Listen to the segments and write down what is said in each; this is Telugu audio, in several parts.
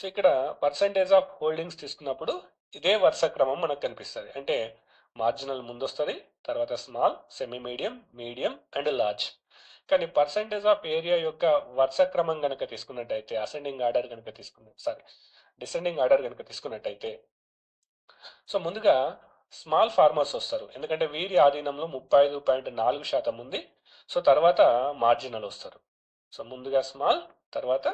సో ఇక్కడ పర్సంటేజ్ ఆఫ్ హోల్డింగ్స్ తీసుకున్నప్పుడు ఇదే వరుస క్రమం మనకు కనిపిస్తుంది. అంటే మార్జినల్ ముందు వస్తుంది తర్వాత small semi medium medium and large కానీ పర్సంటేజ్ ఆఫ్ ఏరియా యొక్క వరుస క్రమం కనుక తీసుకున్నట్టయితే అసెండింగ్ ఆర్డర్ కనుక తీసుకున్న సారీ డిసెండింగ్ ఆర్డర్ కనుక తీసుకున్నట్టయితే సో ముందుగా స్మాల్ ఫార్మర్స్ వస్తారు. ఎందుకంటే వీరి ఆధీనంలో ముప్పై ఐదు పాయింట్ నాలుగు శాతం ఉంది. సో తర్వాత మార్జినల్ వస్తారు. సో ముందుగా స్మాల్ తర్వాత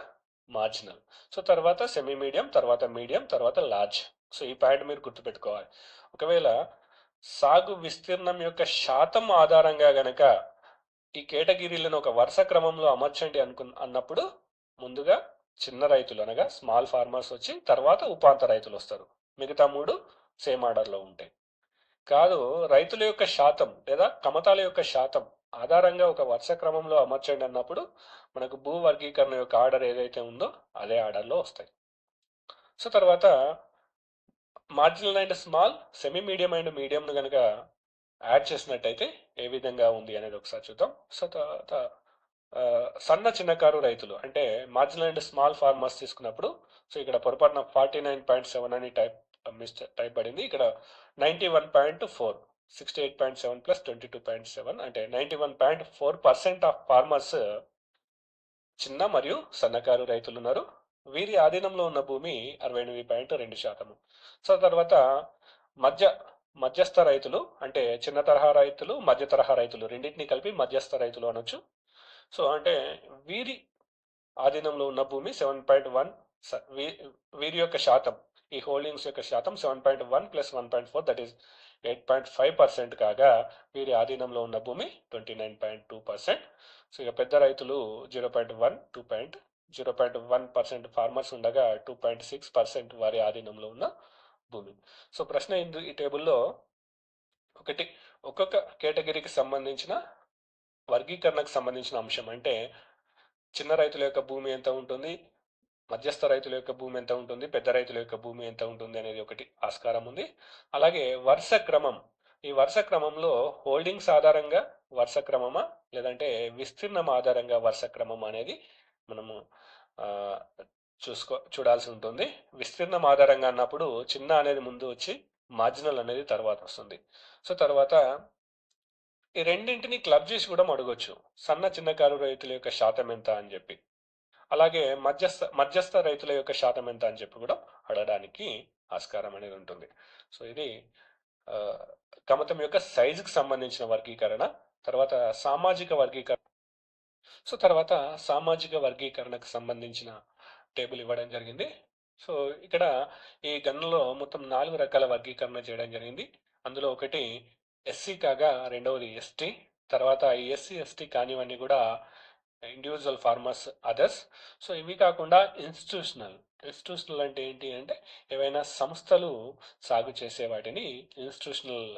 మార్జినల్ సో తర్వాత సెమీ మీడియం తర్వాత మీడియం తర్వాత లార్జ్ సో ఈ పాయింట్ మీరు గుర్తుపెట్టుకోవాలి. ఒకవేళ సాగు విస్తీర్ణం యొక్క శాతం ఆధారంగా గనక ఈ కేటగిరీలను ఒక వరుస క్రమంలో అమర్చండి అనుకు అన్నప్పుడు ముందుగా చిన్న రైతులు అనగా స్మాల్ ఫార్మర్స్ వచ్చి తర్వాత ఉపాంత రైతులు వస్తారు. మిగతా మూడు సేమ్ ఆర్డర్లో ఉంటాయి. కాదు రైతుల యొక్క శాతం లేదా కమతాల యొక్క శాతం ఆధారంగా ఒక వరుస క్రమంలో అమర్చండి అన్నప్పుడు మనకు భూ వర్గీకరణ యొక్క ఆర్డర్ ఏదైతే ఉందో అదే ఆర్డర్లో వస్తాయి. సో తర్వాత marginal and small semi medium and మీడియంను కనుక యాడ్ చేసినట్టయితే ఏ విధంగా ఉంది అనేది ఒకసారి చూద్దాం. సో తర్వాత సన్న చిన్నకారు రైతులు అంటే మార్జినల్ అండ్ స్మాల్ ఫార్మర్స్ తీసుకున్నప్పుడు సో ఇక్కడ పొరపాటున ఫార్టీ నైన్ పాయింట్ సెవెన్ అని టైప్ మిస్ టైప్ పడింది. ఇక్కడ ninety one point four sixty eight point seven plus twenty two point seven అంటే ninety one point four percent of farmers చిన్న మరియు సన్నకారు రైతులు ఉన్నారు. వీరి ఆధీనంలో ఉన్న భూమి అరవై ఎనిమిది పాయింట్ రెండు శాతము. సో తర్వాత మధ్య మధ్యస్థ రైతులు అంటే చిన్న తరహా రైతులు మధ్య తరహా రైతులు రెండింటిని కలిపి మధ్యస్థ రైతులు అనొచ్చు. సో అంటే వీరి ఆధీనంలో ఉన్న భూమి సెవెన్ పాయింట్ వన్ వీరి యొక్క శాతం ఈ హోల్డింగ్స్ యొక్క శాతం seven point one plus one point four that is eight point five percent కాగా వీరి ఆధీనంలో ఉన్న భూమి twenty nine point two percent. So ఇక పెద్ద రైతులు zero point one to point zero point one percent farmers ఉండగా టూ పాయింట్ సిక్స్ పర్సెంట్ వారి ఆధీనంలో ఉన్న భూమి. సో ప్రశ్న ఏంది? ఈ టేబుల్లో ఒకటి ఒక్కొక్క కేటగిరీకి సంబంధించిన వర్గీకరణకు సంబంధించిన అంశం అంటే చిన్న రైతుల యొక్క భూమి ఎంత ఉంటుంది? మధ్యస్థ రైతుల యొక్క భూమి ఎంత ఉంటుంది? పెద్ద రైతుల యొక్క భూమి ఎంత ఉంటుంది అనేది ఒకటి ఆస్కారం ఉంది. అలాగే వరుస క్రమం ఈ వరుస క్రమంలో హోల్డింగ్స్ ఆధారంగా వరుస క్రమమా? లేదంటే విస్తీర్ణం ఆధారంగా వరుస క్రమం అనేది మనము చూసుకో చూడాల్సి ఉంటుంది. విస్తీర్ణం ఆధారంగా అన్నప్పుడు చిన్న అనేది ముందు వచ్చి మార్జినల్ అనేది తర్వాత వస్తుంది. సో తర్వాత ఈ రెండింటిని క్లబ్ చేసి కూడా అడగొచ్చు. సన్న చిన్నకారు రైతుల యొక్క శాతం ఎంత అని చెప్పి. అలాగే మధ్యస్థ మధ్యస్థ రైతుల యొక్క శాతం ఎంత అని చెప్పి కూడా అడగడానికి ఆస్కారం అనేది ఉంటుంది. సో ఇది కమతం యొక్క సైజుకి సంబంధించిన వర్గీకరణ తర్వాత సామాజిక వర్గీకరణ. సో తర్వాత సామాజిక వర్గీకరణకు సంబంధించిన టేబుల్ ఇవ్వడం జరిగింది. సో ఇక్కడ ఈ గన్నులో మొత్తం నాలుగు రకాల వర్గీకరణ చేయడం జరిగింది. అందులో ఒకటి ఎస్సీ కాగా రెండవది ఎస్టీ తర్వాత ఈ ఎస్సీ ఎస్టీ కానివన్నీ కూడా ఇండివిజువల్ ఫార్మర్స్ అదర్స్ సో ఇవి కాకుండా ఇన్స్టిట్యూషనల్ ఇన్స్టిట్యూషనల్ అంటే ఏంటి అంటే ఏవైనా సంస్థలు సాగు చేసే వాటిని ఇన్స్టిట్యూషనల్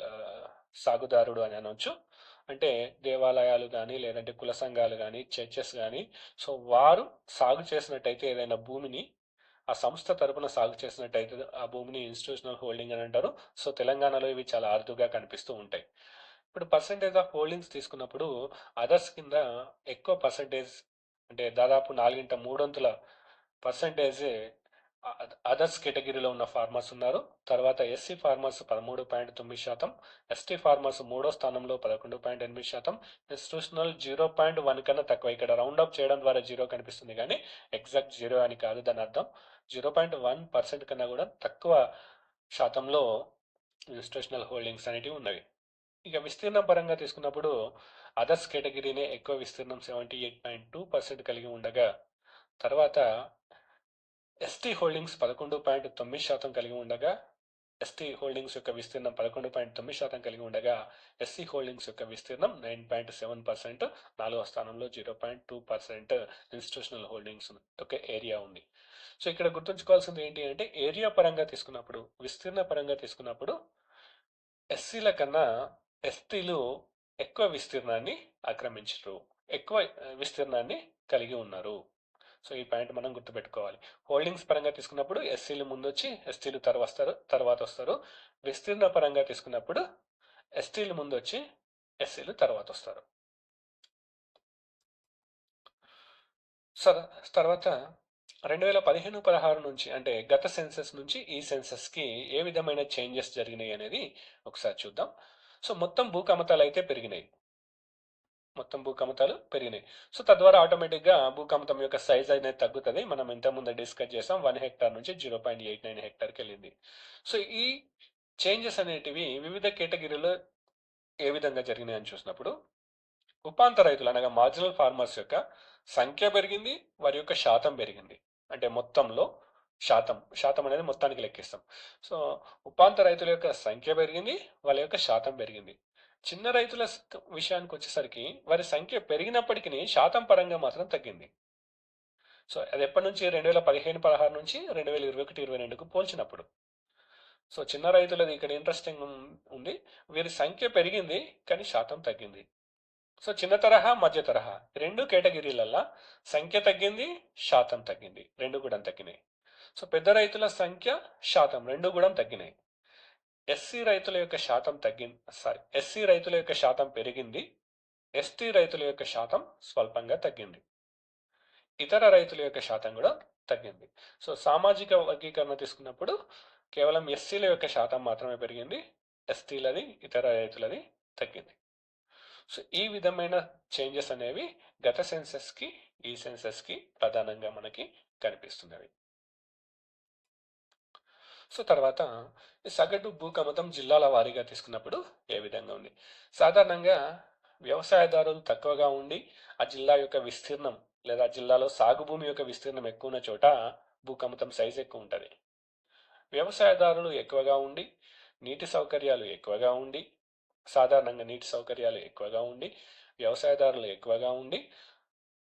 సాగుదారుడు అని అనొచ్చు. అంటే దేవాలయాలు కానీ లేదంటే కుల సంఘాలు కానీ చర్చెస్ కానీ సో వారు సాగు చేసినట్టయితే ఏదైనా భూమిని ఆ సంస్థ తరపున సాగు చేసినట్టయితే ఆ భూమిని ఇన్స్టిట్యూషనల్ హోల్డింగ్ అని అంటారు. సో తెలంగాణలో ఇవి చాలా అరుదుగా కనిపిస్తూ ఉంటాయి. ఇప్పుడు పర్సంటేజ్ ఆఫ్ హోల్డింగ్స్ తీసుకున్నప్పుడు అదర్స్ కింద ఎక్కువ పర్సంటేజ్ అంటే దాదాపు నాలుగింట మూడొంతుల పర్సంటేజ్ అదర్స్ కేటగిరీలో ఉన్న ఫార్మర్స్ ఉన్నారు. తర్వాత ఎస్సీ ఫార్మర్స్ పదమూడు పాయింట్ తొమ్మిది శాతం ఎస్టీ ఫార్మర్స్ మూడో స్థానంలో పదకొండు పాయింట్ ఎనిమిది శాతం ఇన్స్టిట్యూషనల్ జీరో పాయింట్ వన్ కన్నా తక్కువ. ఇక్కడ రౌండ్ అప్ చేయడం ద్వారా జీరో కనిపిస్తుంది కానీ ఎగ్జాక్ట్ జీరో అని కాదు దాని అర్థం. జీరో పాయింట్ వన్ పర్సెంట్ కన్నా కూడా తక్కువ శాతంలో ఇన్స్టిట్యూషనల్ హోల్డింగ్స్ అనేటివి ఉన్నవి. ఇక విస్తీర్ణం పరంగా తీసుకున్నప్పుడు అదర్స్ కేటగిరీనే ఎక్కువ విస్తీర్ణం seventy eight point two percent కలిగి ఉండగా తర్వాత ఎస్టీ హోల్డింగ్స్ పదకొండు పాయింట్ తొమ్మిది శాతం కలిగి ఉండగా ఎస్టీ హోల్డింగ్స్ యొక్క విస్తీర్ణం పదకొండు పాయింట్ తొమ్మిది శాతం కలిగి ఉండగా ఎస్సీ హోల్డింగ్స్ యొక్క విస్తీర్ణం నైన్ పాయింట్ సెవెన్ పర్సెంట్ నాలుగో స్థానంలో zero point two percent institutional holdings యొక్క ఏరియా ఉంది. సో ఇక్కడ గుర్తుంచుకోవాల్సింది ఏంటి అంటే ఏరియా పరంగా తీసుకున్నప్పుడు విస్తీర్ణ పరంగా తీసుకున్నప్పుడు ఎస్సీల కన్నా ఎస్టీలు ఎక్కువ విస్తీర్ణాన్ని ఆక్రమించరు. ఎక్కువ విస్తీర్ణాన్ని కలిగి ఉన్నారు. సో ఈ పాయింట్ మనం గుర్తుపెట్టుకోవాలి. హోల్డింగ్స్ పరంగా తీసుకున్నప్పుడు ఎస్సీలు ముందు వచ్చి ఎస్టీలు తర్వాత వస్తారు తర్వాత వస్తారు విస్తీర్ణ పరంగా తీసుకున్నప్పుడు ఎస్టీలు ముందు వచ్చి ఎస్సీలు తర్వాత వస్తారు సరే తర్వాత రెండు వేల పదిహేను పదహారు నుంచి అంటే గత సెన్సస్ నుంచి ఈ సెన్సస్కి ఏ విధమైన చేంజెస్ జరిగినాయి అనేది ఒకసారి చూద్దాం. సో మొత్తం భూ కమతాలు అయితే పెరిగినాయి. మొత్తం భూకమతాలు పెరిగినాయి. సో తద్వారా ఆటోమేటిక్గా భూకమతం యొక్క సైజ్ అనేది తగ్గుతుంది. మనం ఇంతకుముందు డిస్కస్ చేసాం వన్ హెక్టార్ నుంచి జీరో పాయింట్ ఎయిట్ నైన్ హెక్టార్కి వెళ్ళింది సో ఈ చేంజెస్ అనేటివి వివిధ కేటగిరీలో ఏ విధంగా జరిగినాయి అని చూసినప్పుడు ఉపాంత రైతులు అనగా మార్జినల్ ఫార్మర్స్ యొక్క సంఖ్య పెరిగింది వారి యొక్క శాతం పెరిగింది. అంటే మొత్తంలో శాతం శాతం అనేది మొత్తానికి లెక్కిస్తాం. సో ఉపాంత రైతుల యొక్క సంఖ్య పెరిగింది వాళ్ళ యొక్క శాతం పెరిగింది. చిన్న రైతుల విషయానికి వచ్చేసరికి వారి సంఖ్య పెరిగినప్పటికీ శాతం పరంగా మాత్రం తగ్గింది. సో అది ఎప్పటి నుంచి? రెండు వేల పదిహేను పదహారు నుంచి రెండు వేల ఇరవై ఒకటి ఇరవై రెండుకు పోల్చినప్పుడు. సో చిన్న రైతులది ఇక్కడ ఇంట్రెస్టింగ్ ఉంది. వీరి సంఖ్య పెరిగింది కానీ శాతం తగ్గింది. సో చిన్న తరహా మధ్య తరహా రెండు కేటగిరీలల్లో సంఖ్య తగ్గింది శాతం తగ్గింది. రెండు కూడా తగ్గినాయి. సో పెద్ద రైతుల సంఖ్య శాతం రెండు కూడా తగ్గినాయి. ఎస్సీ రైతుల యొక్క శాతం తగ్గింది సారీ ఎస్సీ రైతుల యొక్క శాతం పెరిగింది. ఎస్టీ రైతుల యొక్క శాతం స్వల్పంగా తగ్గింది. ఇతర రైతుల యొక్క శాతం కూడా తగ్గింది. సో సామాజిక వర్గీకరణ తీసుకున్నప్పుడు కేవలం ఎస్సీల యొక్క శాతం మాత్రమే పెరిగింది ఎస్టీలది ఇతర రైతులది తగ్గింది. సో ఈ విధమైన చేంజెస్ అనేవి గత సెన్సస్కి ఈ సెన్సస్కి ప్రధానంగా మనకి కనిపిస్తున్నవి. సో తర్వాత సగటు భూకమతం జిల్లాల వారీగా తీసుకున్నప్పుడు ఏ విధంగా ఉంది? సాధారణంగా వ్యవసాయదారులు తక్కువగా ఉండి ఆ జిల్లా యొక్క విస్తీర్ణం లేదా జిల్లాలో సాగు భూమి యొక్క విస్తీర్ణం ఎక్కువ ఉన్న చోట భూకమతం సైజ్ ఎక్కువ ఉంటుంది. వ్యవసాయదారులు ఎక్కువగా ఉండి నీటి సౌకర్యాలు ఎక్కువగా ఉండి సాధారణంగా నీటి సౌకర్యాలు ఎక్కువగా ఉండి వ్యవసాయదారులు ఎక్కువగా ఉండి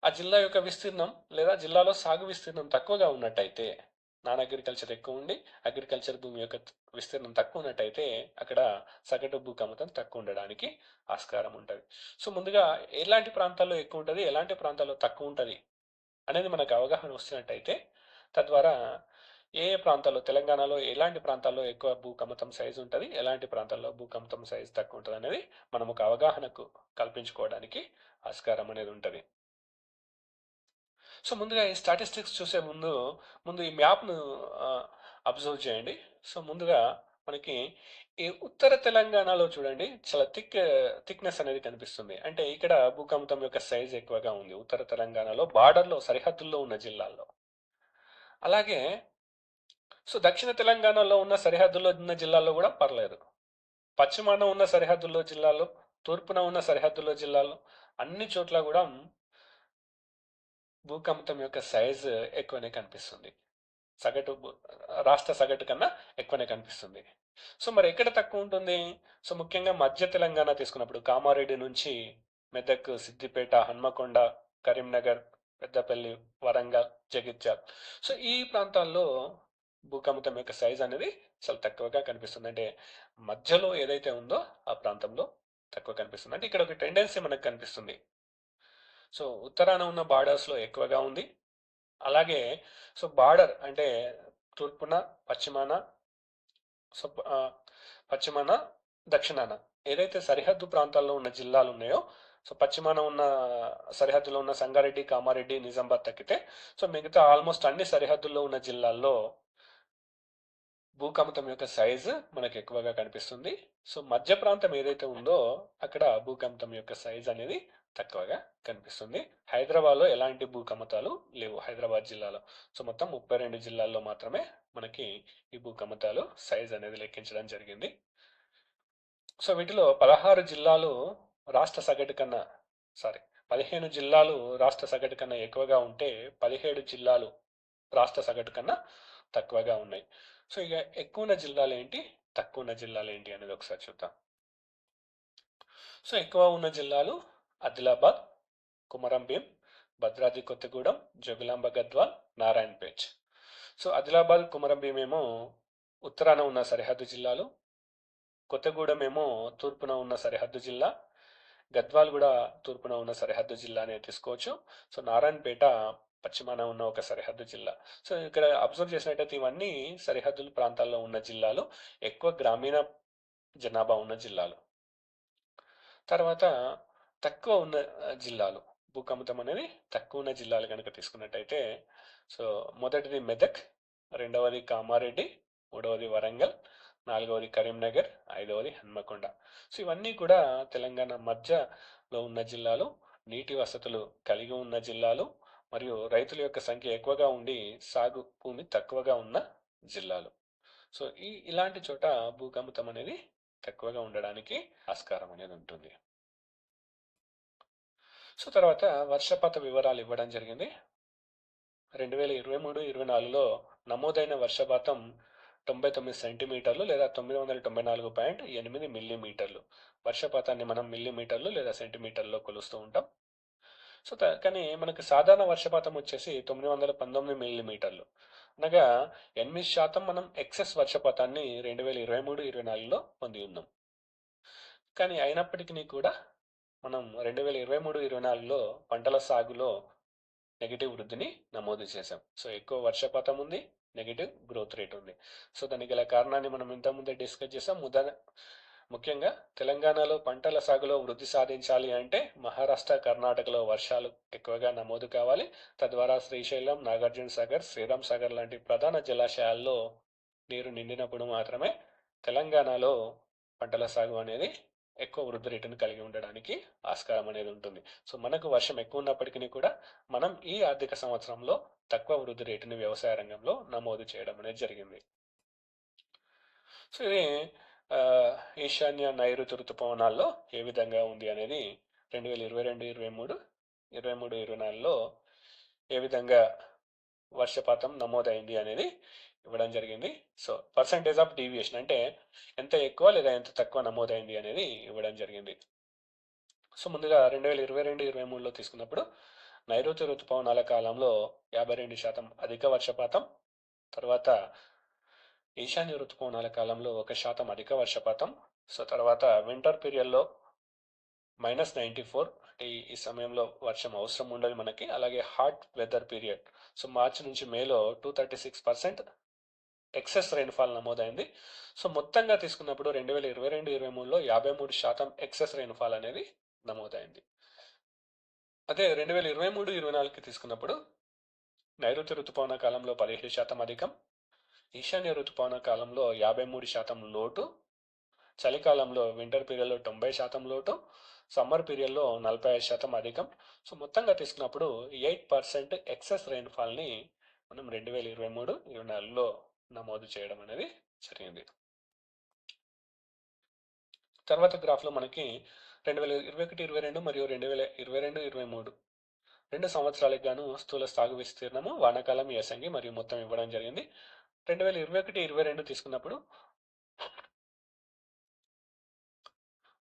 ఆ జిల్లా యొక్క విస్తీర్ణం లేదా జిల్లాలో సాగు విస్తీర్ణం తక్కువగా ఉన్నట్టయితే నాన్ అగ్రికల్చర్ ఎక్కువ ఉండి అగ్రికల్చర్ భూమి యొక్క విస్తీర్ణం తక్కువ ఉన్నట్టయితే అక్కడ సగటు భూకమతం తక్కువ ఉండడానికి ఆస్కారం ఉంటుంది. సో ముందుగా ఎలాంటి ప్రాంతాల్లో ఎక్కువ ఉంటుంది ఎలాంటి ప్రాంతాల్లో తక్కువ ఉంటుంది అనేది మనకు అవగాహన వస్తున్నట్టయితే తద్వారా ఏ ఏ ప్రాంతాల్లో తెలంగాణలో ఎలాంటి ప్రాంతాల్లో ఎక్కువ భూకమతం సైజు ఉంటుంది ఎలాంటి ప్రాంతాల్లో భూకమతం సైజు తక్కువ ఉంటుంది అనేది మనం ఒక అవగాహనకు కల్పించుకోవడానికి ఆస్కారం అనేది ఉంటుంది. సో ముందుగా ఈ స్టాటిస్టిక్స్ చూసే ముందు ముందు ఈ మ్యాప్ను అబ్జర్వ్ చేయండి. సో ముందుగా మనకి ఈ ఉత్తర తెలంగాణలో చూడండి చాలా థిక్ థిక్నెస్ అనేది కనిపిస్తుంది. అంటే ఇక్కడ భూకంపం యొక్క సైజ్ ఎక్కువగా ఉంది ఉత్తర తెలంగాణలో బార్డర్లో సరిహద్దుల్లో ఉన్న జిల్లాల్లో. అలాగే సో దక్షిణ తెలంగాణలో ఉన్న సరిహద్దుల్లో ఉన్న జిల్లాల్లో కూడా పర్లేదు. పశ్చిమాన ఉన్న సరిహద్దుల్లో జిల్లాలో తూర్పున ఉన్న సరిహద్దుల్లో జిల్లాలో అన్ని చోట్ల కూడా భూకంపం యొక్క సైజ్ ఎక్కువనే కనిపిస్తుంది. సగటు రాష్ట్ర సగటు కన్నా ఎక్కువనే కనిపిస్తుంది. సో మరి ఎక్కడ తక్కువ ఉంటుంది? సో ముఖ్యంగా మధ్య తెలంగాణ తీసుకున్నప్పుడు కామారెడ్డి నుంచి మెదక్ సిద్దిపేట హన్మకొండ కరీంనగర్ పెద్దపల్లి వరంగల్ జగిత్యాల్. సో ఈ ప్రాంతాల్లో భూకంపం యొక్క సైజ్ అనేది చాలా తక్కువగా కనిపిస్తుంది. అంటే మధ్యలో ఏదైతే ఉందో ఆ ప్రాంతంలో తక్కువ కనిపిస్తుంది. అంటే ఇక్కడ ఒక టెండెన్సీ మనకు కనిపిస్తుంది. సో ఉత్తరాన ఉన్న బార్డర్స్లో ఎక్కువగా ఉంది. అలాగే సో బార్డర్ అంటే తూర్పున పశ్చిమాన సో పశ్చిమాన దక్షిణాన. ఏదైతే సరిహద్దు ప్రాంతాల్లో ఉన్న జిల్లాలు ఉన్నాయో సో పశ్చిమాన ఉన్న సరిహద్దులో ఉన్న సంగారెడ్డి కామారెడ్డి నిజామాబాద్ తగ్గితే సో మిగతా ఆల్మోస్ట్ అన్ని సరిహద్దుల్లో ఉన్న జిల్లాల్లో భూకంపం యొక్క సైజు మనకు ఎక్కువగా కనిపిస్తుంది. సో మధ్య ప్రాంతం ఏదైతే ఉందో అక్కడ భూకంపం యొక్క సైజ్ అనేది తక్కువగా కనిపిస్తుంది. హైదరాబాద్లో ఎలాంటి భూకమతాలు లేవు? హైదరాబాద్ జిల్లాలో. సో మొత్తం ముప్పై రెండు జిల్లాల్లో మాత్రమే మనకి ఈ భూకమతాలు సైజ్ అనేది లెక్కించడం జరిగింది. సో వీటిలో పదహారు జిల్లాలు రాష్ట్ర సగటు కన్నా సారీ పదిహేను జిల్లాలు రాష్ట్ర సగటు కన్నా ఎక్కువగా ఉంటే పదిహేడు జిల్లాలు రాష్ట్ర సగటు కన్నా తక్కువగా ఉన్నాయి. సో ఇక ఎక్కువ ఉన్న జిల్లాలు ఏంటి? తక్కువ ఉన్న జిల్లాలు ఏంటి అనేది ఒకసారి చూద్దాం. సో ఎక్కువ ఉన్న జిల్లాలు ఆదిలాబాద్ కుమరంభీం భద్రాద్రి కొత్తగూడెం జోగులాంబ గద్వాల్ నారాయణపేట్ సో ఆదిలాబాద్ కుమరంభీం ఏమో ఉత్తరాన ఉన్న సరిహద్దు జిల్లాలు కొత్తగూడెం ఏమో తూర్పున ఉన్న సరిహద్దు జిల్లా గద్వాల్ కూడా తూర్పున ఉన్న సరిహద్దు జిల్లానే తీసుకోవచ్చు. సో నారాయణపేట పశ్చిమాన ఉన్న ఒక సరిహద్దు జిల్లా. సో ఇక్కడ అబ్జర్వ్ చేసినట్టయితే ఇవన్నీ సరిహద్దుల ప్రాంతాల్లో ఉన్న జిల్లాలు ఎక్కువ గ్రామీణ జనాభా ఉన్న జిల్లాలు. తర్వాత తక్కువ ఉన్న జిల్లాలు. భూకంపం అనేది తక్కువ ఉన్న జిల్లాలు కనుక తీసుకున్నట్టయితే సో మొదటిది మెదక్ రెండవది కామారెడ్డి మూడవది వరంగల్ నాలుగవది కరీంనగర్ ఐదవది హన్మకొండ. సో ఇవన్నీ కూడా తెలంగాణ మధ్యలో ఉన్న జిల్లాలు నీటి వసతులు కలిగి ఉన్న జిల్లాలు మరియు రైతుల యొక్క సంఖ్య ఎక్కువగా ఉండి సాగు భూమి తక్కువగా ఉన్న జిల్లాలు. సో ఈ ఇలాంటి చోట భూకంపం అనేది తక్కువగా ఉండడానికి ఆస్కారం అనేది ఉంటుంది. సో తర్వాత వర్షపాత వివరాలు ఇవ్వడం జరిగింది. రెండు వేల ఇరవై మూడు ఇరవై నాలుగులో నమోదైన వర్షపాతం తొంభై తొమ్మిది సెంటీమీటర్లు లేదా తొమ్మిది వందల తొంభై నాలుగు పాయింట్ ఎనిమిది మిల్లీమీటర్లు. వర్షపాతాన్ని మనం మిల్లీమీటర్లు లేదా సెంటీమీటర్లో కొలుస్తూ ఉంటాం. సో కానీ మనకు సాధారణ వర్షపాతం వచ్చేసి తొమ్మిది వందల పంతొమ్మిది మిల్లీమీటర్లు. అనగా ఎనిమిది శాతం మనం ఎక్సెస్ వర్షపాతాన్ని రెండు వేల ఇరవై మూడు ఇరవై నాలుగులో పొంది ఉన్నాం. కానీ అయినప్పటికీ కూడా మనం రెండు వేల ఇరవై మూడు ఇరవై నాలుగులో పంటల సాగులో నెగిటివ్ వృద్ధిని నమోదు చేశాం. సో ఎక్కువ వర్షపాతం ఉంది నెగిటివ్ గ్రోత్ రేట్ ఉంది. సో దానికి గల కారణాన్ని మనం ఇంతకుముందే డిస్కస్ చేసాం ముద ముఖ్యంగా తెలంగాణలో పంటల సాగులో వృద్ధి సాధించాలి అంటే మహారాష్ట్ర కర్ణాటకలో వర్షాలు ఎక్కువగా నమోదు కావాలి. తద్వారా శ్రీశైలం నాగార్జున సాగర్ శ్రీరామ్ సాగర్ లాంటి ప్రధాన జలాశయాల్లో నీరు నిండినప్పుడు మాత్రమే తెలంగాణలో పంటల సాగు అనేది ఎక్కువ వృద్ధి రేటును కలిగి ఉండడానికి ఆస్కారం అనేది ఉంటుంది. సో మనకు వర్షం ఎక్కువ ఉన్నప్పటికీ కూడా మనం ఈ ఆర్థిక సంవత్సరంలో తక్కువ వృద్ధి రేటుని వ్యవసాయ రంగంలో నమోదు చేయడం అనేది జరిగింది. సో ఇది ఈశాన్య నైరుతి ఋతుపవనాల్లో ఏ విధంగా ఉంది అనేది రెండు వేల ఇరవై రెండు ఇరవై మూడు ఇరవై మూడు ఇరవై నాలుగులో ఏ విధంగా వర్షపాతం నమోదైంది అనేది ఇవ్వడం జరిగింది. సో పర్సంటేజ్ ఆఫ్ డీవియేషన్ అంటే ఎంత ఎక్కువ లేదా ఎంత తక్కువ నమోదైంది అనేది ఇవ్వడం జరిగింది. సో ముందుగా రెండు వేల ఇరవై రెండు ఇరవై మూడులో తీసుకున్నప్పుడు నైరుతి ఋతుపవనాల కాలంలో యాభై రెండు శాతం అధిక వర్షపాతం తర్వాత ఈశాన్య ఋతుపవనాల కాలంలో ఒక శాతం అధిక వర్షపాతం సో తర్వాత వింటర్ పీరియడ్లో మైనస్ నైంటీ ఫోర్ అంటే ఈ- సమయంలో వర్షం అవసరం ఉండదు మనకి. అలాగే hot weather period so March నుంచి మేలో two thirty six percent excess rainfall నమోదైంది. సో మొత్తంగా తీసుకున్నప్పుడు రెండు వేల ఇరవై రెండు ఇరవై మూడులో యాభై మూడు శాతం ఎక్సెస్ రెయిన్ఫాల్ అనేది నమోదైంది. అదే రెండు వేల ఇరవై మూడు ఇరవై నాలుగుకి తీసుకున్నప్పుడు నైరుతి ఋతుపవన కాలంలో పదిహేడు శాతం అధికం ఈశాన్య ఋతుపవన కాలంలో యాభై మూడు శాతం లోటు చలికాలంలో వింటర్ పీరియడ్లో తొంభై శాతం లోటు సమ్మర్ పీరియడ్లో నలభై ఐదు శాతం అధికం. సో మొత్తంగా తీసుకున్నప్పుడు ఎయిట్ పర్సెంట్ ఎక్సెస్ రెయిన్ఫాల్ని మనం రెండు వేల ఇరవై మూడు ఇరవై నాలుగులో నమోదు చేయడం అనేది జరిగింది. తర్వాత గ్రాఫ్లో మనకి రెండు వేల ఇరవై ఒకటి ఇరవై రెండు మరియు రెండు వేల ఇరవై రెండు ఇరవై మూడు రెండు సంవత్సరాలకు గాను స్థూల సాగు విస్తీర్ణము వానాకాలం యాసంగి మరియు మొత్తం ఇవ్వడం జరిగింది. రెండు వేల ఇరవై ఒకటి ఇరవై రెండు తీసుకున్నప్పుడు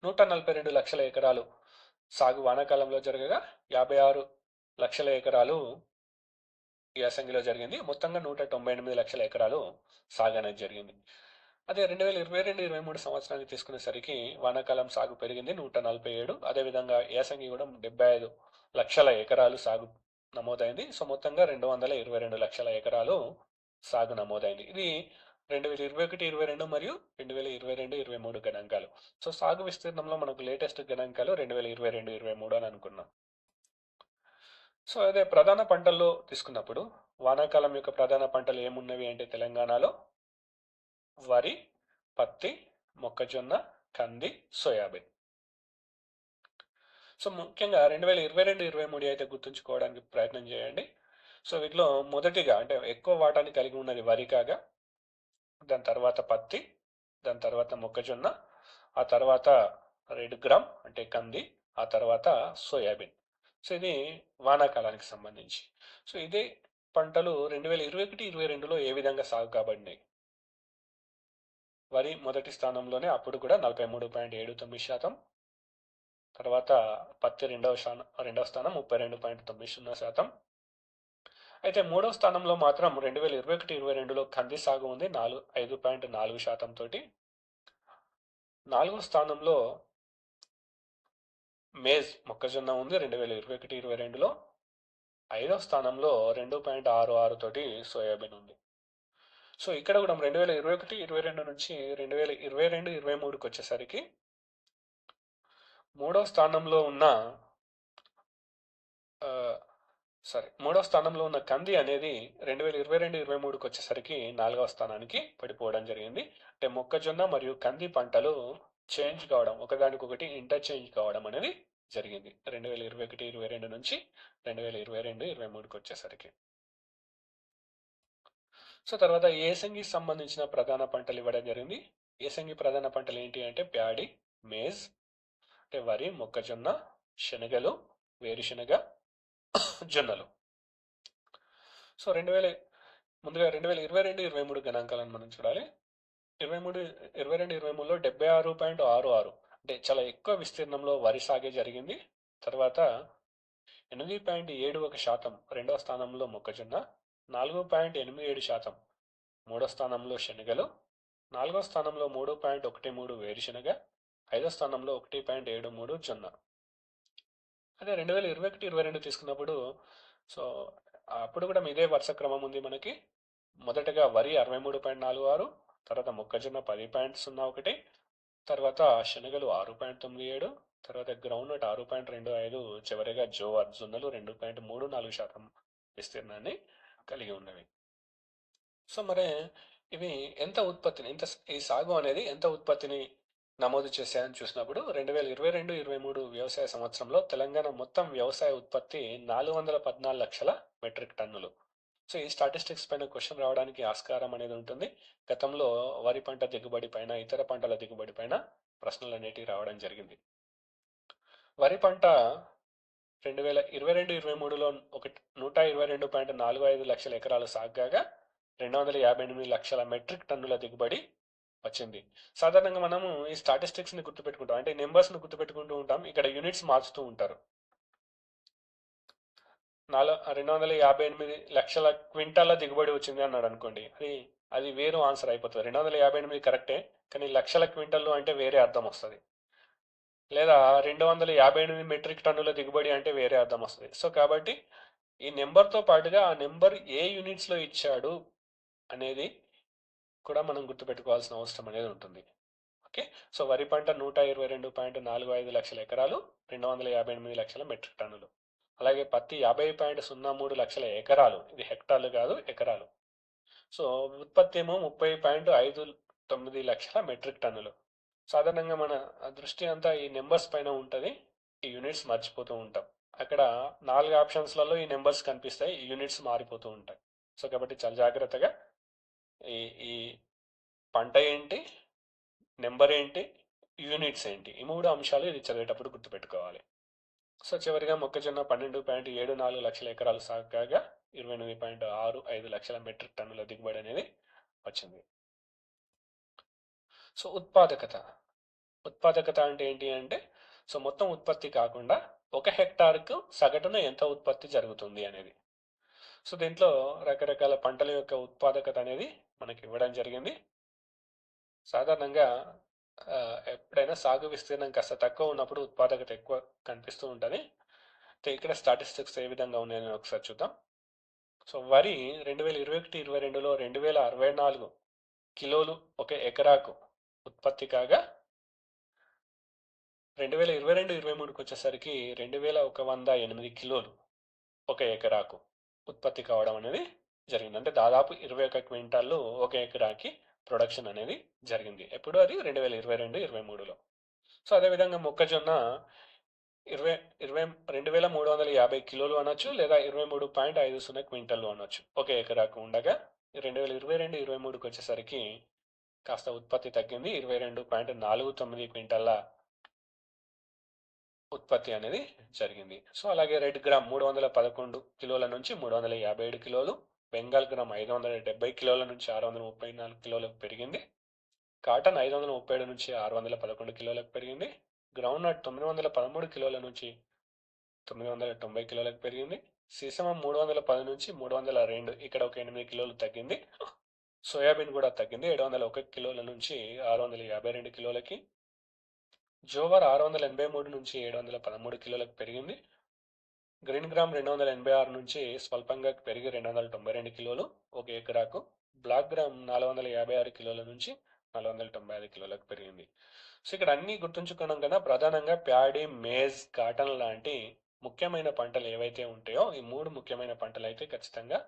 నూట నలభై రెండు లక్షల ఎకరాలు సాగు వానాకాలంలో జరగగా యాభై ఆరు లక్షల ఎకరాలు యాసంగిలో జరిగింది. మొత్తంగా నూట తొంభై ఎనిమిది లక్షల ఎకరాలు సాగు అనేది జరిగింది. అదే రెండు వేల ఇరవై రెండు ఇరవై మూడు సంవత్సరానికి తీసుకునేసరికి వానాకాలం సాగు పెరిగింది నూట నలభై ఏడు. అదేవిధంగా యాసంగి కూడా డెబ్బై ఐదు లక్షల ఎకరాలు సాగు నమోదైంది. సో మొత్తంగా రెండు వందల ఇరవై రెండు లక్షల ఎకరాలు సాగు నమోదైంది. ఇది రెండు వేల ఇరవై ఒకటి ఇరవై రెండు మరియు రెండు వేల ఇరవై రెండు ఇరవై మూడు గణాంకాలు. సో సాగు విస్తీర్ణంలో మనకు లేటెస్ట్ గణాంకాలు రెండు వేల ఇరవై రెండు ఇరవై మూడు అని అనుకున్నాం. సో అదే ప్రధాన పంటల్లో తీసుకున్నప్పుడు వానాకాలం యొక్క ప్రధాన పంటలు ఏమున్నవి అంటే తెలంగాణలో? వరి పత్తి మొక్కజొన్న కంది సోయాబీన్. సో ముఖ్యంగా రెండు వేల ఇరవై రెండు ఇరవై మూడు అయితే గుర్తుంచుకోవడానికి ప్రయత్నం చేయండి. సో వీటిలో మొదటిగా అంటే ఎక్కువ వాటాని కలిగి ఉన్నది వరి కాగా దాని తర్వాత పత్తి దాని తర్వాత మొక్కజొన్న ఆ తర్వాత రెడ్ గ్రామ్ అంటే కంది ఆ తర్వాత సోయాబీన్. సో ఇది వానాకాలానికి సంబంధించి. సో ఇదే పంటలు రెండు వేల ఇరవై ఒకటి ఇరవై రెండులో ఏ విధంగా సాగు కాబడినాయి వరి మొదటి స్థానంలోనే అప్పుడు కూడా నలభై మూడు పాయింట్ ఏడు తొమ్మిది శాతం తర్వాత పత్తి రెండవ స్థానం రెండవ స్థానం ముప్పై రెండు పాయింట్ తొమ్మిది సున్నా శాతం. అయితే మూడవ స్థానంలో మాత్రం రెండు వేల ఇరవై ఒకటి ఇరవై రెండులో కంది సాగు ఉంది నాలుగు ఐదు పాయింట్ నాలుగు శాతం తోటి. నాలుగో స్థానంలో మేజ్ మొక్కజొన్న ఉంది రెండు వేల ఇరవై ఒకటి ఇరవై రెండులో. ఐదవ స్థానంలో రెండు పాయింట్ ఆరు ఆరు తోటి సోయాబీన్ ఉంది. సో ఇక్కడ కూడా రెండు వేల ఇరవై ఒకటి ఇరవై రెండు నుంచి రెండు వేల ఇరవై రెండు ఇరవై మూడుకి వచ్చేసరికి మూడవ స్థానంలో ఉన్న సారీ మూడవ స్థానంలో ఉన్న కంది అనేది రెండు వేల ఇరవై రెండు ఇరవై మూడుకి వచ్చేసరికి నాలుగవ స్థానానికి పడిపోవడం జరిగింది. అంటే మొక్కజొన్న మరియు కంది పంటలు చేంజ్ కావడం ఒకదానికొకటి ఇంటర్చేంజ్ కావడం అనేది జరిగింది. రెండు వేల ఇరవై ఒకటి ఇరవై రెండు నుంచి రెండు వేల ఇరవై రెండు ఇరవై మూడుకి వచ్చేసరికి. సో తర్వాత ఏసంగి సంబంధించిన ప్రధాన పంటలు ఇవ్వడం జరిగింది. ఏసంగి ప్రధాన పంటలు ఏంటి అంటే ప్యాడి మేజ్ అంటే వరి మొక్కజొన్న శనగలు వేరుశనగ జొన్నలు. సో రెండు వేల ముందుగా రెండు వేల ఇరవై రెండు ఇరవై మూడు గణాంకాలను మనం చూడాలి. ఇరవై మూడు ఇరవై రెండు ఇరవై మూడులో డెబ్బై ఆరు పాయింట్ ఆరు ఆరు. అంటే చాలా ఎక్కువ విస్తీర్ణంలో వరి సాగే జరిగింది. తర్వాత ఎనిమిది పాయింట్ ఏడు ఒక శాతం రెండవ స్థానంలో మొక్కజొన్న నాలుగు పాయింట్ ఎనిమిది ఏడు శాతం మూడో స్థానంలో శనగలు నాలుగో స్థానంలో మూడు పాయింట్ ఒకటి మూడు వేరుశనగ ఐదో స్థానంలో ఒకటి పాయింట్ ఏడు మూడు జొన్న. అదే రెండు వేల ఇరవై ఒకటి ఇరవై రెండు తీసుకున్నప్పుడు సో అప్పుడు కూడా ఇదే వరుస క్రమం ఉంది మనకి. మొదటగా వరి అరవై మూడు పాయింట్ నాలుగు ఆరు తర్వాత మొక్కజొన్న పది పాయింట్ సున్నా ఒకటి తర్వాత శనగలు ఆరు పాయింట్ తొమ్మిది ఏడు తర్వాత గ్రౌండ్ నట్ ఆరు పాయింట్ రెండు ఐదు చివరిగా జోవర్ జొన్నలు రెండు పాయింట్ మూడు నాలుగు శాతం విస్తీర్ణాన్ని కలిగి ఉన్నవి. సో మరి ఇవి ఎంత ఉత్పత్తిని ఎంత ఈ సాగు అనేది ఎంత ఉత్పత్తిని నమోదు చేశాయని చూసినప్పుడు రెండు వేల ఇరవై రెండు ఇరవై మూడు వ్యవసాయ సంవత్సరంలో తెలంగాణ మొత్తం వ్యవసాయ ఉత్పత్తి నాలుగు వందల పద్నాలుగు లక్షల మెట్రిక్ టన్నులు. సో ఈ స్టాటిస్టిక్స్ పైన క్వశ్చన్ రావడానికి ఆస్కారం అనేది ఉంటుంది. గతంలో వరి పంట దిగుబడి పైన ఇతర పంటల దిగుబడి పైన ప్రశ్నలు అనేటివి రావడం జరిగింది. వరి పంట రెండు వేల ఇరవై రెండు ఇరవై మూడులో ఒక నూట ఇరవై రెండు పాయింట్ నాలుగు ఐదు లక్షల ఎకరాలు సాగ్గాగా రెండు వందల యాభై ఎనిమిది లక్షల మెట్రిక్ టన్నుల దిగుబడి వచ్చింది. సాధారణంగా మనము ఈ స్టాటిస్టిక్స్ని గుర్తుపెట్టుకుంటాం. అంటే నెంబర్స్ని గుర్తుపెట్టుకుంటూ ఉంటాం. ఇక్కడ యూనిట్స్ మార్చుతూ ఉంటారు. నాలుగు రెండు వందల యాభై ఎనిమిది లక్షల క్వింటాల దిగుబడి వచ్చింది అన్నాడు అనుకోండి. అది అది వేరు ఆన్సర్ అయిపోతుంది. రెండు వందల యాభై ఎనిమిది కరెక్టే కానీ లక్షల క్వింటల్లు అంటే వేరే అర్థం వస్తుంది. లేదా రెండు వందల యాభై ఎనిమిది మెట్రిక్ టన్నుల దిగుబడి అంటే వేరే అర్థం వస్తుంది. సో కాబట్టి ఈ నెంబర్తో పాటుగా ఆ నెంబర్ ఏ యూనిట్స్లో ఇచ్చాడు అనేది కూడా మనం గుర్తుపెట్టుకోవాల్సిన అవసరం అనేది ఉంటుంది. ఓకే? సో వరి పంట నూట ఇరవై రెండు పాయింట్ నాలుగు ఐదు లక్షల ఎకరాలు రెండు వందల యాభై ఎనిమిది లక్షల మెట్రిక్ టన్నులు. అలాగే పత్తి యాభై పాయింట్ సున్నా మూడు లక్షల ఎకరాలు. ఇది హెక్టార్లు కాదు ఎకరాలు. సో ఉత్పత్తి ఏమో ముప్పై పాయింట్ ఐదు తొమ్మిది లక్షల మెట్రిక్ టన్నులు. సాధారణంగా మన దృష్టి అంతా ఈ నెంబర్స్ పైన ఉంటుంది. ఈ యూనిట్స్ మర్చిపోతూ ఉంటాం. అక్కడ నాలుగు ఆప్షన్స్లలో ఈ నెంబర్స్ కనిపిస్తాయి. ఈ యూనిట్స్ మారిపోతూ ఉంటాయి. సో కాబట్టి చాలా జాగ్రత్తగా ఈ ఈ పంట ఏంటి నెంబర్ ఏంటి యూనిట్స్ ఏంటి ఈ మూడు అంశాలు ఇది చదివేటప్పుడు గుర్తుపెట్టుకోవాలి. సో చివరిగా మొక్కజొన్న పన్నెండు పాయింట్ ఏడు నాలుగు లక్షల ఎకరాలు సాగాగా ఇరవై ఎనిమిది పాయింట్ ఆరు ఐదు లక్షల మెట్రిక్ టన్నుల దిగుబడి అనేది వచ్చింది. సో ఉత్పాదకత. ఉత్పాదకత అంటే ఏంటి అంటే సో మొత్తం ఉత్పత్తి కాకుండా ఒక హెక్టార్కు సగటున ఎంత ఉత్పత్తి జరుగుతుంది అనేది. సో దీంట్లో రకరకాల పంటల యొక్క ఉత్పాదకత అనేది మనకి ఇవ్వడం జరిగింది. సాధారణంగా ఆ, ఎప్పుడైనా సాగు విస్తీర్ణం కాస్త తక్కువ ఉన్నప్పుడు ఉత్పాదకత ఎక్కువ కనిపిస్తూ ఉంటుంది. అయితే ఇక్కడ స్టాటిస్టిక్స్ ఏ విధంగా ఉన్నాయని ఒకసారి చూద్దాం. సో వరి రెండు వేల ఇరవై ఒకటి ఇరవై రెండులో రెండు వేల అరవై నాలుగు కిలోలు ఒక ఎకరాకు ఉత్పత్తి కాగా రెండు వేల ఇరవై రెండు ఇరవై మూడుకి వచ్చేసరికి రెండు వేల ఒక వంద ఎనిమిది కిలోలు ఒక ఎకరాకు ఉత్పత్తి కావడం అనేది జరిగింది. అంటే దాదాపు ఇరవై ఒక క్వింటాళ్ళు ఒక ఎకరాకి ప్రొడక్షన్ అనేది జరిగింది. ఎప్పుడు అది? రెండు వేల ఇరవై రెండు ఇరవై మూడులో. సో అదేవిధంగా మొక్కజొన్న ఇరవై ఇరవై రెండు వేల మూడు వందల యాభై కిలోలు అనొచ్చు లేదా ఇరవై మూడు పాయింట్ ఐదు సున్నా క్వింటల్లు అనొచ్చు. ఒక ఎకరాకు ఉండగా రెండు వేల ఇరవై రెండు ఇరవై మూడుకి వచ్చేసరికి కాస్త ఉత్పత్తి తగ్గింది. ఇరవై రెండు పాయింట్ నాలుగు తొమ్మిది క్వింటల్ల ఉత్పత్తి అనేది జరిగింది. సో అలాగే రెడ్ గ్రామ్ మూడు వందల పదకొండు కిలోల నుంచి మూడు వందల యాభై ఏడు కిలోలు బెంగాల్ గ్రామ్ ఐదు వందల డెబ్బై కిలోల నుంచి ఆరు వందల ముప్పై నాలుగు కిలోలకు పెరిగింది. కాటన్ ఐదు వందల ముప్పై ఏడు నుంచి ఆరు వందల పదకొండు కిలోలకు పెరిగింది. గ్రౌండ్ నట్ తొమ్మిది వందల పదమూడు కిలోల నుంచి తొమ్మిది వందల తొంభై కిలోలకు పెరిగింది. సీసమ మూడు వందల పది నుంచి మూడు వందల రెండు ఇక్కడ ఒక ఎనిమిది కిలోలు తగ్గింది. సోయాబీన్ కూడా తగ్గింది. ఏడు వందల ఒక కిలోల నుంచి ఆరు వందల యాభై రెండు కిలోలకి. జోవర్ ఆరు వందల ఎనభై మూడు నుంచి ఏడు వందల పదమూడు కిలోలకు పెరిగింది. గ్రీన్ గ్రామ్ రెండు వందల ఎనభై ఆరు నుంచి స్వల్పంగా పెరిగి రెండు వందల తొంభై రెండు కిలోలు ఒక ఎకరాకు. బ్లాక్ గ్రామ్ నాలుగు వందల యాభై ఆరు కిలోల నుంచి నాలుగు వందల తొంభై ఐదు కిలోలకు పెరిగింది. సో ఇక్కడ అన్ని గుర్తుంచుకోవడం కదా ప్రధానంగా ప్యాడీ మేజ్ కాటన్ లాంటి ముఖ్యమైన పంటలు ఏవైతే ఉంటాయో ఈ మూడు ముఖ్యమైన పంటలు అయితే ఖచ్చితంగా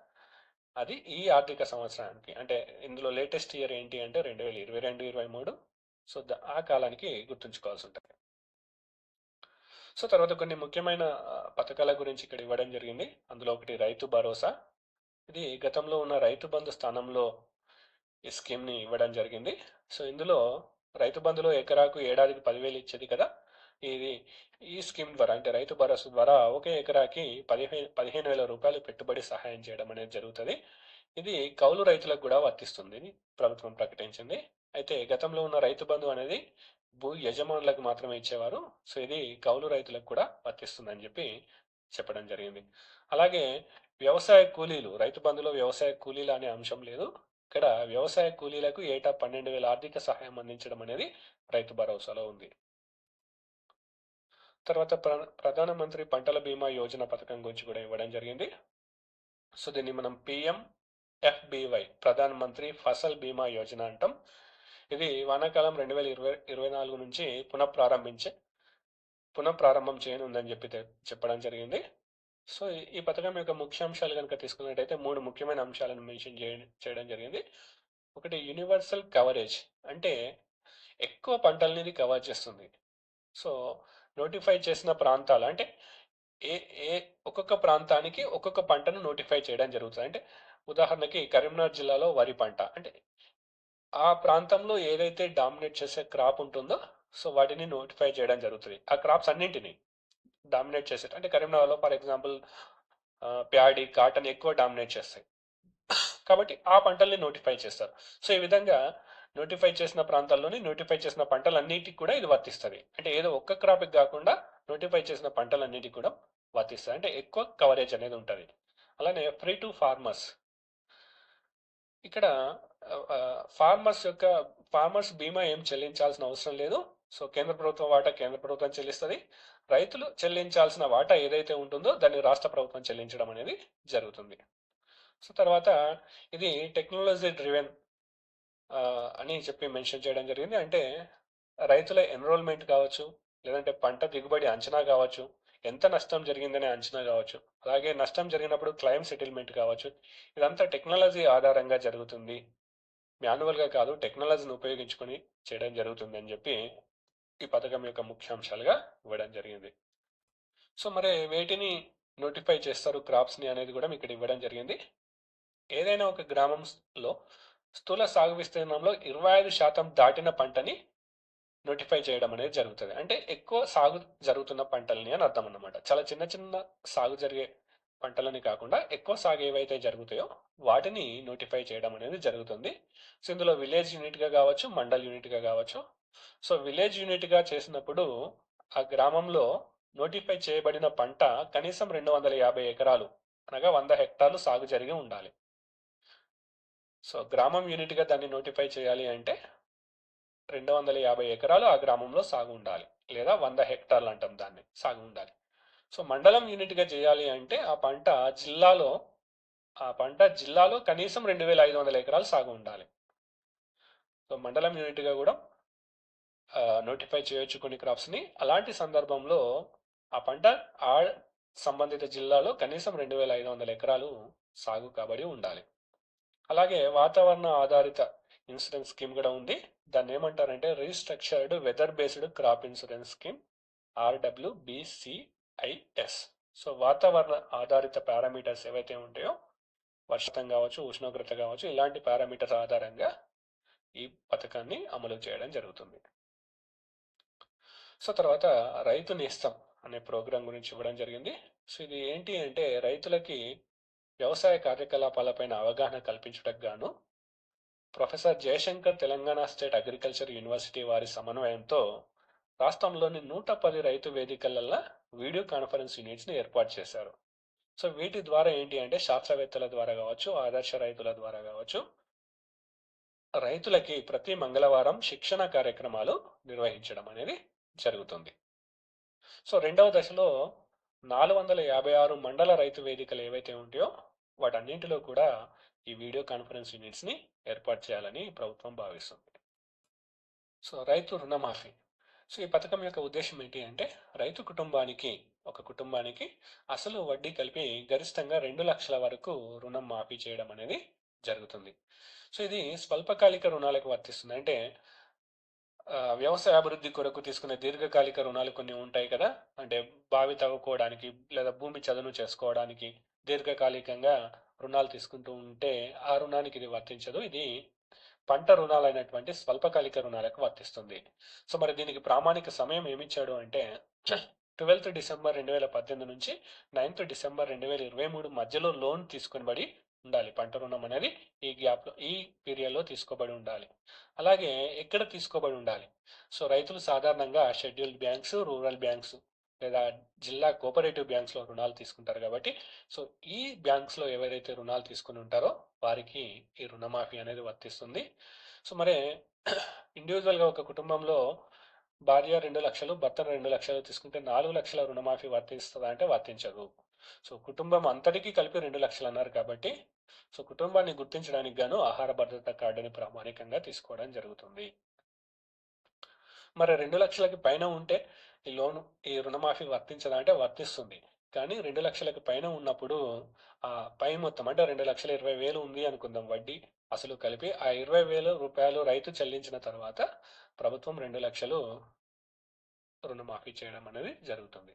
అది ఈ ఆర్థిక సంవత్సరానికి అంటే ఇందులో లేటెస్ట్ ఇయర్ ఏంటి అంటే రెండు వేల ఇరవై రెండు ఇరవై మూడు. సో ఆ కాలానికి గుర్తుంచుకోవాల్సి ఉంటుంది. సో తర్వాత కొన్ని ముఖ్యమైన పథకాల గురించి ఇక్కడ ఇవ్వడం జరిగింది. అందులో ఒకటి రైతు భరోసా. ఇది గతంలో ఉన్న రైతు బంధు స్థానంలో ఈ స్కీమ్ని ఇవ్వడం జరిగింది. సో ఇందులో రైతు బంధులో ఎకరాకు ఏడాదికి పదివేలు ఇచ్చేది కదా? ఇది ఈ స్కీమ్ ద్వారా అంటే రైతు భరోసా ద్వారా ఒకే ఎకరాకి పదిహేను పదిహేను వేల రూపాయలు పెట్టుబడి సహాయం చేయడం అనేది జరుగుతుంది. ఇది కౌలు రైతులకు కూడా వర్తిస్తుంది. ప్రభుత్వం ప్రకటించింది. అయితే గతంలో ఉన్న రైతు బంధు అనేది భూ యజమానులకు మాత్రమే ఇచ్చేవారు. సో ఇది కౌలు రైతులకు కూడా వర్తిస్తుందని చెప్పి చెప్పడం జరిగింది. అలాగే వ్యవసాయ కూలీలు రైతు బంధులో వ్యవసాయ కూలీలు అనే అంశం లేదు. ఇక్కడ వ్యవసాయ కూలీలకు ఏటా పన్నెండు వేల ఆర్థిక సహాయం అందించడం అనేది రైతు భరోసాలో ఉంది. తర్వాత ప్ర ప్రధానమంత్రి పంటల బీమా యోజన పథకం గురించి కూడా ఇవ్వడం జరిగింది. సో దీన్ని మనం పిఎం ఎఫ్బివై ప్రధాన మంత్రి ఫసల్ బీమా యోజన అంటాం. ఇది వానాకాలం రెండు వేల ఇరవై ఇరవై నాలుగు నుంచి పునఃప్రారంభించే పునఃప్రారంభం చేయనుందని చెప్పి చెప్పడం జరిగింది. సో ఈ- పథకం యొక్క ముఖ్యాంశాలు కనుక తీసుకున్నట్టయితే మూడు ముఖ్యమైన అంశాలను మెన్షన్ చేయడం చేయడం జరిగింది. ఒకటి యూనివర్సల్ కవరేజ్ అంటే ఎక్కువ పంటల్ని ఇది కవర్ చేస్తుంది. సో నోటిఫై చేసిన ప్రాంతాలు అంటే ఏ ఏ ఒక్కొక్క ప్రాంతానికి ఒక్కొక్క పంటను నోటిఫై చేయడం జరుగుతుంది. అంటే ఉదాహరణకి కరీంనగర్ జిల్లాలో వరి పంట అంటే ఆ ప్రాంతంలో ఏదైతే డామినేట్ చేసే క్రాప్ ఉంటుందో సో వాటిని నోటిఫై చేయడం జరుగుతుంది. ఆ క్రాప్స్ అన్నింటినీ డామినేట్ చేసేట అంటే కరీంనగర్లో ఫర్ ఎగ్జాంపుల్ ప్యాడీ కాటన్ ఎక్కువ డామినేట్ చేస్తాయి. కాబట్టి ఆ పంటల్ని నోటిఫై చేస్తారు. సో ఈ విధంగా నోటిఫై చేసిన ప్రాంతాల్లోని నోటిఫై చేసిన పంటలన్నిటికి కూడా ఇది వర్తిస్తుంది. అంటే ఏదో ఒక్క క్రాప్కి కాకుండా నోటిఫై చేసిన పంటలన్నిటికి కూడా వర్తిస్తుంది. అంటే ఎక్కువ కవరేజ్ అనేది ఉంటుంది. అలానే ఫ్రీ టు ఫార్మర్స్ ఇక్కడ ఫార్మర్స్ యొక్క ఫార్మర్స్ బీమా ఏం చెల్లించాల్సిన అవసరం లేదు. సో కేంద్ర ప్రభుత్వం వాటా కేంద్ర ప్రభుత్వం చెల్లిస్తుంది. రైతులు చెల్లించాల్సిన వాటా ఏదైతే ఉంటుందో దాన్ని రాష్ట్ర ప్రభుత్వం చెల్లించడం అనేది జరుగుతుంది. సో తర్వాత ఇది టెక్నాలజీ డ్రివెన్ అని చెప్పి మెన్షన్ చేయడం జరిగింది. అంటే రైతుల ఎన్రోల్మెంట్ కావచ్చు లేదంటే పంట దిగుబడి అంచనా కావచ్చు ఎంత నష్టం జరిగిందనే అంచనా కావచ్చు. అలాగే నష్టం జరిగినప్పుడు క్లైమ్ సెటిల్మెంట్ కావచ్చు. ఇదంతా టెక్నాలజీ ఆధారంగా జరుగుతుంది. మాన్యువల్గా కాదు టెక్నాలజీని ఉపయోగించుకొని చేయడం జరుగుతుంది అని చెప్పి ఈ పథకం యొక్క ముఖ్యాంశాలుగా ఇవ్వడం జరిగింది. సో మరి వేటిని నోటిఫై చేస్తారు క్రాప్స్ని అనేది కూడా ఇక్కడ ఇవ్వడం జరిగింది. ఏదైనా ఒక గ్రామంలో స్థూల సాగు విస్తీర్ణంలో ఇరవై ఐదు శాతం దాటిన పంటని నోటిఫై చేయడం అనేది జరుగుతుంది. అంటే ఎక్కువ సాగు జరుగుతున్న పంటలని అని అర్థం అన్నమాట. చాలా చిన్న చిన్న సాగు జరిగే పంటలని కాకుండా ఎక్కువ సాగు ఏవైతే జరుగుతాయో వాటిని నోటిఫై చేయడం అనేది జరుగుతుంది. సో ఇందులో విలేజ్ యూనిట్గా కావచ్చు మండల్ యూనిట్గా కావచ్చు. సో విలేజ్ యూనిట్గా చేసినప్పుడు ఆ గ్రామంలో నోటిఫై చేయబడిన పంట కనీసం రెండు వందల యాభై ఎకరాలు అనగా వంద హెక్టార్లు సాగు జరిగి ఉండాలి. సో గ్రామం యూనిట్గా దాన్ని నోటిఫై చేయాలి అంటే రెండు వందల యాభై ఎకరాలు ఆ గ్రామంలో సాగు ఉండాలి. లేదా వంద హెక్టార్లు అంటాం దాన్ని సాగు ఉండాలి. సో మండలం యూనిట్గా చేయాలి అంటే ఆ పంట జిల్లాలో ఆ పంట జిల్లాలో కనీసం రెండు వేల ఐదు వందల ఎకరాలు సాగు ఉండాలి. సో మండలం యూనిట్గా కూడా నోటిఫై చేయొచ్చు కొన్ని క్రాప్స్ని అలాంటి సందర్భంలో ఆ పంట ఆ సంబంధిత జిల్లాలో కనీసం రెండు వేల ఐదు వందల ఎకరాలు సాగు కాబడి ఉండాలి. అలాగే వాతావరణ ఆధారిత ఇన్సూరెన్స్ స్కీమ్ కూడా ఉంది. దాన్ని ఏమంటారంటే restructured weather based crop insurance scheme RWBCIS so వాతావరణ ఆధారిత పారామీటర్స్ ఏవైతే ఉంటాయో వర్షం కావచ్చు ఉష్ణోగ్రత కావచ్చు ఇలాంటి పారామీటర్స్ ఆధారంగా ఈ పథకాన్ని అమలు చేయడం జరుగుతుంది. సో తర్వాత రైతు నేస్తం అనే ప్రోగ్రాం గురించి ఇవ్వడం జరిగింది. సో ఇది ఏంటి అంటే రైతులకి వ్యవసాయ కార్యకలాపాలపైన అవగాహన కల్పించడానికి గాను professor Jayashankar Telangana State Agriculture University వారి సమన్వయంతో రాష్ట్రంలోని నూట పది రైతు వేదికలలో వీడియో కాన్ఫరెన్స్ యూనిట్స్ని ఏర్పాటు చేశారు. సో వీటి ద్వారా ఏంటి అంటే శాస్త్రవేత్తల ద్వారా కావచ్చు ఆదర్శ రైతుల ద్వారా కావచ్చు రైతులకి ప్రతి మంగళవారం శిక్షణ కార్యక్రమాలు నిర్వహించడం అనేది జరుగుతుంది. సో రెండవ దశలో నాలుగు వందల యాభై ఆరు మండల రైతు వేదికలు ఏవైతే ఉంటాయో వాటన్నింటిలో కూడా ఈ వీడియో కాన్ఫరెన్స్ యూనిట్స్ని ఏర్పాటు చేయాలని ప్రభుత్వం భావిస్తుంది. సో రైతు రుణమాఫీ. సో ఈ పథకం యొక్క ఉద్దేశం ఏంటి అంటే రైతు కుటుంబానికి ఒక కుటుంబానికి అసలు వడ్డీ కలిపి గరిష్టంగా రెండు లక్షల వరకు రుణం మాఫీ చేయడం అనేది జరుగుతుంది. సో ఇది స్వల్పకాలిక రుణాలకు వర్తిస్తుంది. అంటే వ్యవసాయ అభివృద్ధి కొరకు తీసుకునే దీర్ఘకాలిక రుణాలు కొన్ని ఉంటాయి కదా. అంటే బావి తవ్వుకోవడానికి లేదా భూమి చదును చేసుకోవడానికి దీర్ఘకాలికంగా రుణాలు తీసుకుంటూ ఉంటే ఆ రుణానికి ఇది వర్తించదు. ఇది పంట రుణాలైనటువంటి స్వల్పకాలిక రుణాలకు వర్తిస్తుంది. సో మరి దీనికి ప్రామాణిక సమయం ఏమిచ్చాడు అంటే ట్వెల్త్ డిసెంబర్ రెండు వేల పద్దెనిమిది నుంచి నైన్త్ డిసెంబర్ రెండు వేల ఇరవై మూడు మధ్యలో లోన్ తీసుకునిబడి ఉండాలి. పంట రుణం అనేది ఈ గ్యాప్లో ఈ పీరియడ్లో తీసుకోబడి ఉండాలి. అలాగే ఎక్కడ తీసుకోబడి ఉండాలి? సో రైతులు సాధారణంగా షెడ్యూల్డ్ బ్యాంక్స్ రూరల్ బ్యాంక్స్ లేదా జిల్లా కోఆపరేటివ్ బ్యాంక్స్లో రుణాలు తీసుకుంటారు కాబట్టి సో ఈ బ్యాంక్స్లో ఎవరైతే రుణాలు తీసుకుని ఉంటారో వారికి ఈ రుణమాఫీ అనేది వర్తిస్తుంది. సో మరి ఇండివిజువల్గా ఒక కుటుంబంలో భార్య రెండు లక్షలు భర్త రెండు లక్షలు తీసుకుంటే నాలుగు లక్షల రుణమాఫీ వర్తిస్తుందా అంటే వర్తించదు. సో కుటుంబం అంతటికీ కలిపి రెండు లక్షలు అన్నారు కాబట్టి సో కుటుంబాన్ని గుర్తించడానికి గాను ఆహార భద్రత కార్డుని ప్రామాణికంగా తీసుకోవడం జరుగుతుంది. మరి రెండు లక్షలకి పైన ఉంటే ఈ లోన్ ఈ రుణమాఫీ వర్తించదా? అంటే వర్తిస్తుంది. కానీ రెండు లక్షలకి పైన ఉన్నప్పుడు ఆ పై మొత్తం అంటే రెండు లక్షల ఇరవై వేలు ఉంది అనుకుందాం వడ్డీ. అసలు కలిపి ఆ ఇరవై వేలు రూపాయలు రైతు చెల్లించిన తర్వాత ప్రభుత్వం రెండు లక్షలు రుణమాఫీ చేయడం అనేది జరుగుతుంది.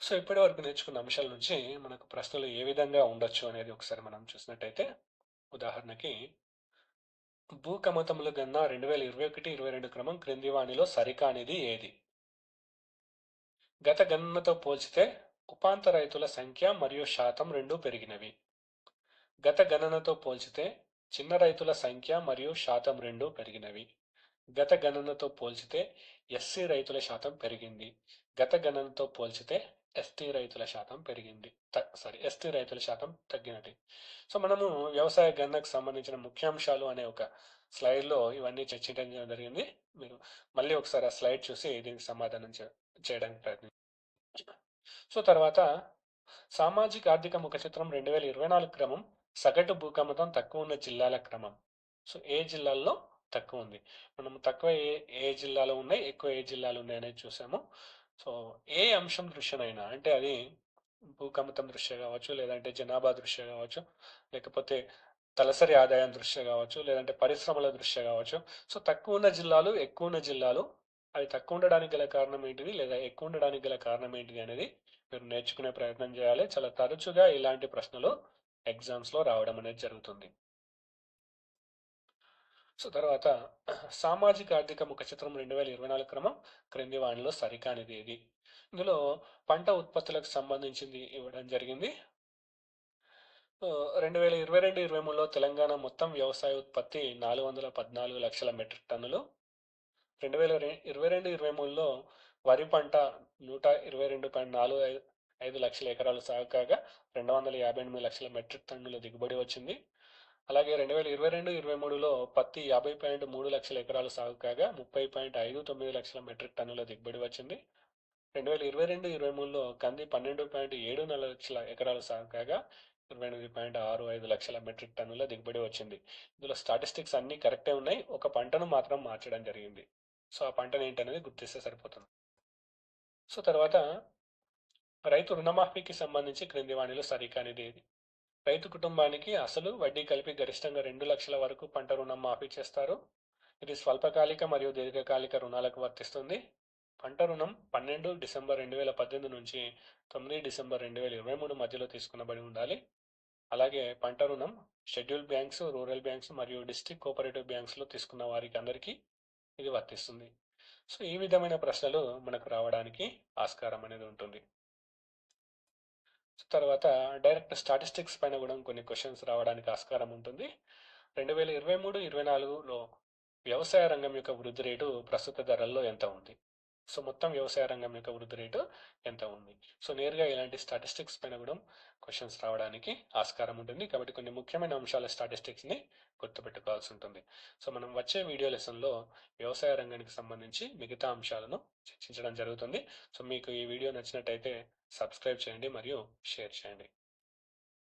సో ఇప్పటి వరకు నేర్చుకున్న అంశాల నుంచి మనకు ప్రశ్నలు ఏ విధంగా ఉండొచ్చు అనేది ఒకసారి మనం చూసినట్టయితే ఉదాహరణకి భూకమతములు గన్న రెండు వేల ఇరవై ఒకటి ఇరవై రెండు క్రమం క్రింది వాణిలో సరికానిది ఏది? గత గణనతో పోల్చితే ఉపాంత రైతుల సంఖ్య మరియు శాతం రెండూ పెరిగినవి. గత గణనతో పోల్చితే చిన్న రైతుల సంఖ్య మరియు శాతం రెండూ పెరిగినవి. గత గణనతో పోల్చితే ఎస్సీ రైతుల శాతం పెరిగింది. గత గణనతో పోల్చితే ఎస్టీ రైతుల శాతం పెరిగింది. సారీ ఎస్టీ రైతుల శాతం తగ్గినది సో మనము వ్యవసాయ గణనకు సంబంధించిన ముఖ్యాంశాలు అనే ఒక స్లైడ్లో ఇవన్నీ చర్చించడం జరిగింది. మీరు మళ్ళీ ఒకసారి ఆ స్లైడ్ చూసి దీనికి సమాధానం చేయడానికి ప్రయత్నం సో తర్వాత సామాజిక ఆర్థిక ముఖ చిత్రం రెండు వేల ఇరవై నాలుగు క్రమం సగటు భూకమతం తక్కువ ఉన్న జిల్లాల క్రమం. సో ఏ జిల్లాల్లో తక్కువ ఉంది? మనం తక్కువ ఏ ఏ జిల్లాలో ఉన్నాయి? ఎక్కువ ఏ జిల్లాలు ఉన్నాయి అనేది చూసాము. సో ఏ అంశం దృష్టినైనా అంటే అది భూకమతం దృష్ట్యా కావచ్చు లేదంటే జనాభా దృష్ట్యా కావచ్చు లేకపోతే తలసరి ఆదాయం దృష్ట్యా కావచ్చు లేదంటే పరిశ్రమల దృష్ట్యా కావచ్చు. సో తక్కువ ఉన్న జిల్లాలు ఎక్కువ ఉన్న జిల్లాలు అవి తక్కువ ఉండడానికి గల కారణం ఏంటిది లేదా ఎక్కువ ఉండడానికి గల కారణం ఏంటిది అనేది మీరు నేర్చుకునే ప్రయత్నం చేయాలి. చాలా తరచుగా ఇలాంటి ప్రశ్నలు ఎగ్జామ్స్లో రావడం అనేది జరుగుతుంది. సో తర్వాత సామాజిక ఆర్థిక ముఖ చిత్రం రెండు వేల ఇరవై నాలుగు క్రమం క్రింది వాణిలో సరికానిది ఏది ఇందులో పంట ఉత్పత్తులకు సంబంధించింది ఇవ్వడం జరిగింది. రెండు వేల ఇరవై రెండు ఇరవై మూడులో తెలంగాణ మొత్తం వ్యవసాయ ఉత్పత్తి నాలుగు వందల పద్నాలుగు లక్షల మెట్రిక్ టన్నులు. రెండు వేల ఇరవై రెండు ఇరవై మూడులో వరి పంట నూట ఇరవై రెండు పాయింట్ నాలుగు ఐదు లక్షల ఎకరాలు సాగు కాగా రెండు వందల యాభై ఎనిమిది లక్షల మెట్రిక్ టన్నుల దిగుబడి వచ్చింది. అలాగే రెండు వేల ఇరవై రెండు ఇరవై మూడులో పత్తి యాభై పాయింట్ మూడు లక్షల ఎకరాలు సాగు కాగా ముప్పై పాయింట్ ఐదు తొమ్మిది లక్షల మెట్రిక్ టన్నుల దిగుబడి వచ్చింది. రెండు వేల ఇరవై రెండు ఇరవై మూడులో కంది పన్నెండు పాయింట్ ఏడు నాలుగు లక్షల ఎకరాలు సాగు కాగా ఇరవై ఎనిమిది పాయింట్ ఆరు ఐదు లక్షల మెట్రిక్ టన్నుల దిగుబడి వచ్చింది. ఇందులో స్టాటిస్టిక్స్ అన్ని కరెక్టే ఉన్నాయి. ఒక పంటను మాత్రం మార్చడం జరిగింది. సో ఆ పంటను ఏంటనేది గుర్తిస్తే సరిపోతుంది. సో తర్వాత రైతు రుణమాఫీకి సంబంధించి క్రింది వాణిలో సరికానిది రైతు కుటుంబానికి అసలు వడ్డీ కలిపి గరిష్టంగా రెండు లక్షల వరకు పంట రుణం మాఫీ చేస్తారు. ఇది స్వల్పకాలిక మరియు దీర్ఘకాలిక రుణాలకు వర్తిస్తుంది. పంట రుణం పన్నెండు డిసెంబర్ రెండు వేల పద్దెనిమిది నుంచి తొమ్మిది డిసెంబర్ రెండు వేల ఇరవై మూడు మధ్యలో తీసుకునబడి ఉండాలి. అలాగే పంట రుణం షెడ్యూల్ బ్యాంక్స్ రూరల్ బ్యాంక్స్ మరియు డిస్ట్రిక్ట్ కోఆపరేటివ్ బ్యాంక్స్లో తీసుకున్న వారికి అందరికీ ఇది వర్తిస్తుంది. సో ఈ విధమైన ప్రశ్నలు మనకు రావడానికి ఆస్కారం అనేది ఉంటుంది. తర్వాత డైరెక్ట్ స్టాటిస్టిక్స్ పైన కూడా కొన్ని క్వశ్చన్స్ రావడానికి ఆస్కారం ఉంటుంది. రెండు వేల ఇరవై మూడు ఇరవై నాలుగులో వ్యవసాయ రంగం యొక్క వృద్ధి రేటు ప్రస్తుత ధరల్లో ఎంత ఉంది? సో మొత్తం వ్యవసాయ రంగం యొక్క వృద్ధి రేటు ఎంత ఉంది? సో నేరుగా ఇలాంటి స్టాటిస్టిక్స్ పైన కూడా క్వశ్చన్స్ రావడానికి ఆస్కారం ఉంటుంది. కాబట్టి కొన్ని ముఖ్యమైన అంశాల స్టాటిస్టిక్స్ని గుర్తుపెట్టుకోవాల్సి ఉంటుంది. సో మనం వచ్చే వీడియో లెసన్లో వ్యవసాయ రంగానికి సంబంధించి మిగతా అంశాలను చర్చించడం జరుగుతుంది. సో మీకు ఈ వీడియో నచ్చినట్టయితే సబ్స్క్రైబ్ చేయండి మరియు షేర్ చేయండి.